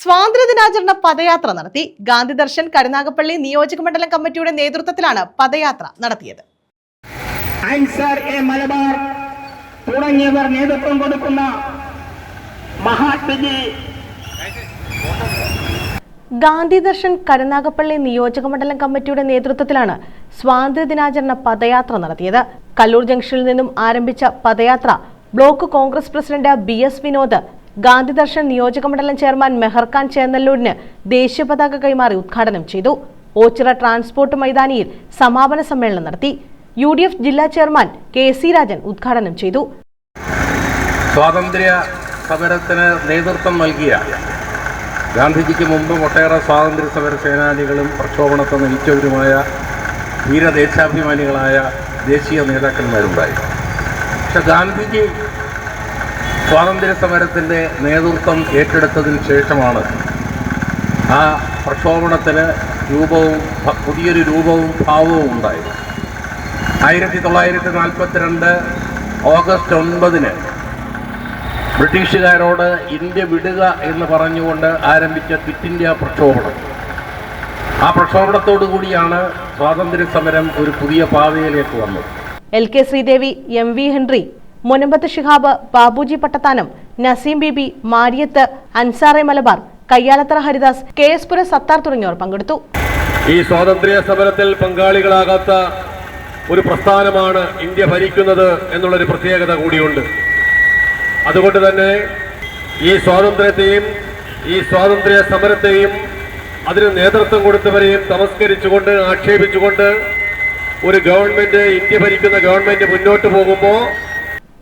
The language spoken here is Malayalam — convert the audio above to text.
സ്വാതന്ത്ര്യദിനാചരണ പദയാത്ര നടത്തി. ഗാന്ധി ദർശൻ കരുനാഗപ്പള്ളി നിയോജക മണ്ഡലം കമ്മിറ്റിയുടെ നേതൃത്വത്തിലാണ് പദയാത്ര നടത്തിയത്. മലബാർ തുടങ്ങിയവർ നേതൃത്വം കൊടുക്കുന്ന മഹാത്മജി. ഗാന്ധി ദർശൻ കരുനാഗപ്പള്ളി നിയോജക മണ്ഡലം കമ്മിറ്റിയുടെ നേതൃത്വത്തിലാണ് സ്വാതന്ത്ര്യദിനാചരണ പദയാത്ര നടത്തിയത്. കല്ലൂർ ജംഗ്ഷനിൽ നിന്നും ആരംഭിച്ച പദയാത്ര block Congress president B S Vinod Gandhi Darshan നിയോജക മണ്ഡലം ചെയർമാൻ മെഹർഖാൻ ചേന്നല്ലൂരിന് ദേശീയ പതാക കൈമാറി ഉദ്ഘാടനം ചെയ്തു. ഓച്ചിറ ട്രാൻസ്പോർട്ട് മൈതാനിയിൽ സമാപന സമ്മേളനം നടത്തി. യു ഡി എഫ് ജില്ലാ ചെയർമാൻ കെ സി രാജൻ ഉദ്ഘാടനം ചെയ്തു. സ്വാതന്ത്ര്യ സമരത്തിന് നേതൃത്വം നൽകിയ ഗാന്ധിജിക്ക് മുമ്പ് ഒട്ടേറെ സ്വാതന്ത്ര്യ സമര സേനാനികളും പ്രക്ഷോഭണത്തെ നയിച്ചവരുമായ വീരദേശാഭിമാനികളായ ദേശീയ നേതാക്കന്മാരുണ്ടായി പക്ഷെ ഗാന്ധിജി സ്വാതന്ത്ര്യ സമരത്തിന്റെ നേതൃത്വം ഏറ്റെടുത്തതിന് ശേഷമാണ് ആ പ്രക്ഷോഭണത്തിന് രൂപവും പുതിയൊരു രൂപവും ഭാവവും ഉണ്ടായത്. ആയിരത്തി തൊള്ളായിരത്തി നാൽപ്പത്തിരണ്ട് ഓഗസ്റ്റ് ഒൻപതിന് ബ്രിട്ടീഷുകാരോട് ഇന്ത്യ വിടുക എന്ന് പറഞ്ഞുകൊണ്ട് ആരംഭിച്ച ക്വിറ്റ് ഇന്ത്യ പ്രക്ഷോഭണം. ആ പ്രക്ഷോഭണത്തോടു കൂടിയാണ് സ്വാതന്ത്ര്യ സമരം ഒരു പുതിയ പാതയിലേക്ക് വന്നത്. L K Sridevi M V Henry Munambath Shihab Babuji Pattathanam Naseem Bibi Mariyath അൻസാറെ Malabar Kayyalathara Haridas K S പുര സത്താർ തുടങ്ങിയവർ പങ്കെടുത്തു. ഈ സ്വാതന്ത്ര്യ സമരത്തിൽ പങ്കാളികളാകാത്ത ഒരു പ്രസ്ഥാനമാണ് ഇന്ത്യ ഭരിക്കുന്നത് എന്നുള്ളൊരു പ്രത്യേകത കൂടിയുണ്ട്. അതുകൊണ്ട് തന്നെ ഈ സ്വാതന്ത്ര്യത്തെയും ഈ സ്വാതന്ത്ര്യ സമരത്തെയും അതിന് നേതൃത്വം കൊടുത്തവരെയും തമസ്കരിച്ചുകൊണ്ട് ആക്ഷേപിച്ചുകൊണ്ട് ഒരു ഗവൺമെന്റ് ഇന്ത്യ ഭരിക്കുന്ന ഗവൺമെന്റ് മുന്നോട്ട് പോകുമ്പോൾ